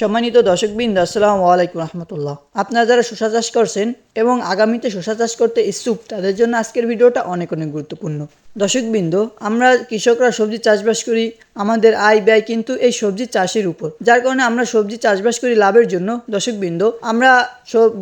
সম্মানিত দর্শকবৃন্দ, আসসালামু আলাইকুম রহমতুল্লাহ। আপনারা যারা শসা চাষ করছেন এবং আগামীতে শসা চাষ করতে ইচ্ছুক, তাদের জন্য আজকের ভিডিওটা অনেক অনেক গুরুত্বপূর্ণ। দর্শকবৃন্দ, আমরা কৃষকরা সবজি চাষবাস করি, আমাদের আয় ব্যয় কিন্তু এই সবজি চাষের উপর। যার কারণে আমরা সবজি চাষবাস করি লাভের জন্য। দর্শকবৃন্দ, আমরা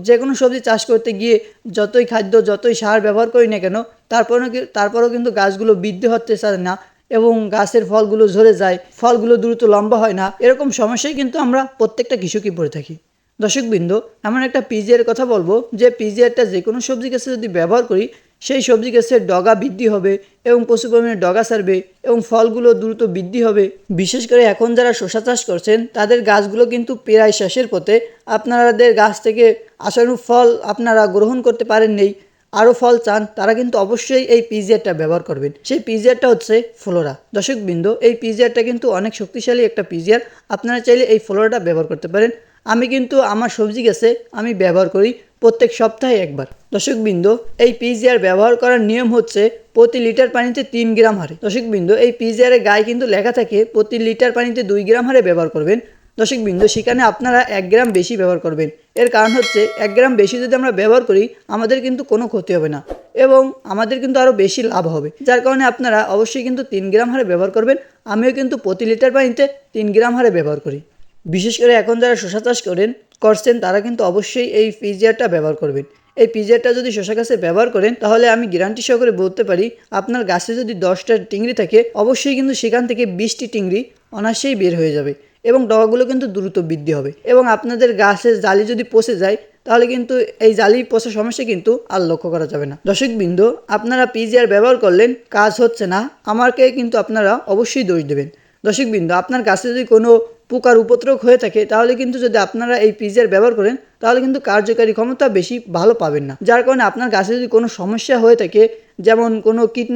যে কোনো সবজি চাষ করতে গিয়ে যতই খাদ্য, যতই সার ব্যবহার করি না কেন, তারপরেও তারপরেও কিন্তু গাছগুলো বৃদ্ধি হতে চায় না? এবং গাছের ফলগুলো ঝরে যায়, ফলগুলো দ্রুত লম্বা হয় না, এরকম সমস্যাই কিন্তু আমরা প্রত্যেকটা কৃষকই পড়ে থাকি। দর্শকবৃন্দ, এমন একটা পিজিআর কথা বলব যে পিজিআরটা যে কোনো সবজি গাছে যদি ব্যবহার করি, সেই সবজি গাছের ডগা বৃদ্ধি হবে এবং প্রচুর পরিমাণে ডগা ছাড়বে এবং ফলগুলো দ্রুত বৃদ্ধি হবে। বিশেষ করে এখন যারা শসা চাষ করছেন, তাদের গাছগুলো কিন্তু প্রায় শেষের পথে। আপনাদের গাছ থেকে আশানুরূপ ফল আপনারা গ্রহণ করতে পারেন নেই আরও ফল চান, তারা কিন্তু অবশ্যই এই পিজিআরটা ব্যবহার করবেন। সেই পিজিআরটা হচ্ছে ফ্লোরা। দর্শকবৃন্দ, এই পিজিআরটা কিন্তু অনেক শক্তিশালী একটা পিজিআর। আপনারা চাইলে এই ফ্লোরাটা ব্যবহার করতে পারেন। আমি কিন্তু আমার সবজি গাছে আমি ব্যবহার করি প্রত্যেক সপ্তাহে একবার। দর্শকবৃন্দ, এই পিজিআর ব্যবহার করার নিয়ম হচ্ছে প্রতি লিটার পানিতে তিন গ্রাম হারে। দর্শকবৃন্দ, এই পিজিআরের গায়ে কিন্তু লেখা থাকে প্রতি লিটার পানিতে দুই গ্রাম হারে ব্যবহার করবেন। দর্শকবৃন্দ সেখানে আপনারা এক গ্রাম বেশি ব্যবহার করবেন। এর কারণ হচ্ছে, এক গ্রাম বেশি যদি আমরা ব্যবহার করি, আমাদের কিন্তু কোনো ক্ষতি হবে না এবং আমাদের কিন্তু আরও বেশি লাভ হবে। যার কারণে আপনারা অবশ্যই কিন্তু তিন গ্রাম হারে ব্যবহার করবেন। আমিও কিন্তু প্রতি লিটার পানিতে তিন গ্রাম হারে ব্যবহার করি। বিশেষ করে এখন যারা শশা চাষ করেন, করছেন, তারা কিন্তু অবশ্যই এই পিজিআরটা ব্যবহার করবেন। এই পিজিআরটা যদি শসা গাছে ব্যবহার করেন, তাহলে আমি গ্যারান্টি সহকারে বলতে পারি, আপনার গাছে যদি দশটা টিংরি থাকে, অবশ্যই কিন্তু সেখান থেকে বিশটি টিংড়ি অনায়াসেই বের হয়ে যাবে। এবং ডগাগুলো কিন্তু দ্রুত বৃদ্ধি হবে। এবং আপনাদের গাছের জালি যদি পচে যায়, তাহলে কিন্তু এই জালি পচা সমস্যা কিন্তু আর লক্ষ্য করা যাবে না। দর্শকবৃন্দ, আপনারা পিজিআর ব্যবহার করলেন, কাজ হচ্ছে না। আমাকে কিন্তু আপনারা অবশ্যই দোষ দেবেন। দর্শকবৃন্দ, আপনার গাছে যদি কোনো পোকার উপদ্রব হয়ে থাকে, তাহলে কিন্তু যদি আপনারা এই পিজিআর ব্যবহার করেন, তাহলে কিন্তু কার্যকারী ক্ষমতা বেশি ভালো পাবেন না। যার কারণে আপনার গাছে যদি কোনো সমস্যা হয়ে থাকে, যেমন কোনো কীট,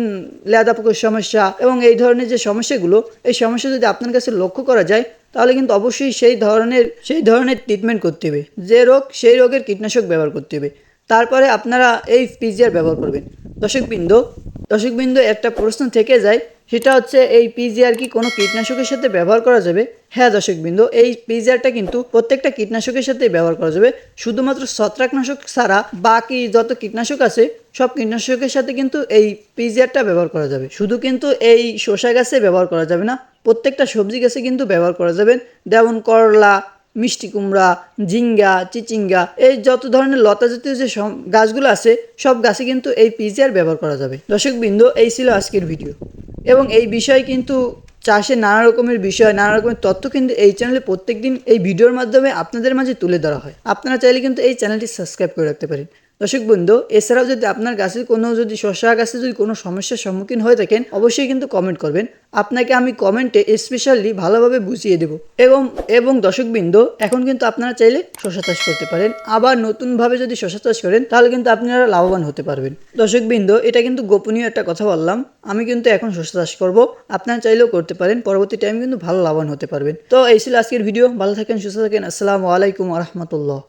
লেদা পোকার সমস্যা এবং এই ধরনের যে সমস্যাগুলো, এই সমস্যা যদি আপনার কাছে লক্ষ্য করা যায়, তাহলে কিন্তু অবশ্যই সেই ধরনের সেই ধরনের ট্রিটমেন্ট করতে হবে। যে রোগ, সেই রোগের কীটনাশক ব্যবহার করতে হবে। তারপরে আপনারা এই পিজিআর ব্যবহার করবেন। দর্শকবৃন্দ দর্শকবৃন্দ, একটা প্রশ্ন থেকে যায়, সেটা হচ্ছে এই পিজিআর কি কোনো কীটনাশকের সাথে ব্যবহার করা যাবে? হ্যাঁ দর্শকবৃন্দ, এই পিজিআরটা কিন্তু প্রত্যেকটা কীটনাশকের সাথে ব্যবহার করা যাবে। শুধুমাত্র ছত্রাকনাশক ছাড়া বাকি যত কীটনাশক আছে, সব কীটনাশকের সাথে কিন্তু এই পিজিআরটা ব্যবহার করা যাবে। শুধু কিন্তু এই শসা গাছে ব্যবহার করা যাবে না, প্রত্যেকটা সবজি গাছে কিন্তু ব্যবহার করা যাবে। যেমন করলা মিষ্টি কুমড়া, ঝিঙ্গা, চিচিঙ্গা, এই যত ধরনের লতা জাতীয় যে গাছগুলো আছে, সব গাছে কিন্তু এই পিজিআর ব্যবহার করা যাবে। দর্শকবৃন্দ, এই ছিল আজকের ভিডিও। এবং এই বিষয়ে কিন্তু চাষে নানা রকমের বিষয়, নানা রকমের তথ্য কিন্তু এই চ্যানেলে প্রত্যেক দিন এই ভিডিওর মাধ্যমে আপনাদের মাঝে তুলে ধরা হয়। আপনারা চাইলে কিন্তু এই চ্যানেলটি সাবস্ক্রাইব করে রাখতে পারেন। দর্শক বন্ধু, এছাড়াও যদি আপনার গাছের কোনো যদি শসা গাছে যদি কোনো সমস্যার সম্মুখীন হয়ে থাকেন, অবশ্যই কিন্তু কমেন্ট করবেন। আপনাকে আমি কমেন্টে স্পেশালি ভালোভাবে বুঝিয়ে দেব। এবং এবং দর্শকবৃন্দ এখন কিন্তু আপনারা চাইলে শসা চাষ করতে পারেন। আবার নতুনভাবে যদি শসা চাষ করেন, তাহলে কিন্তু আপনারা লাভবান হতে পারবেন। দর্শকবৃন্দ এটা কিন্তু গোপনীয় একটা কথা বললাম। আমি কিন্তু এখন শসা চাষ করব। আপনারা চাইলেও করতে পারেন, পরবর্তী টাইম কিন্তু ভালো লাভবান হতে পারবেন। তো এই ছিল আজকের ভিডিও ভালো থাকেন, সুস্থ থাকেন। আসসালামু আলাইকুম রহমতুল্লাহ।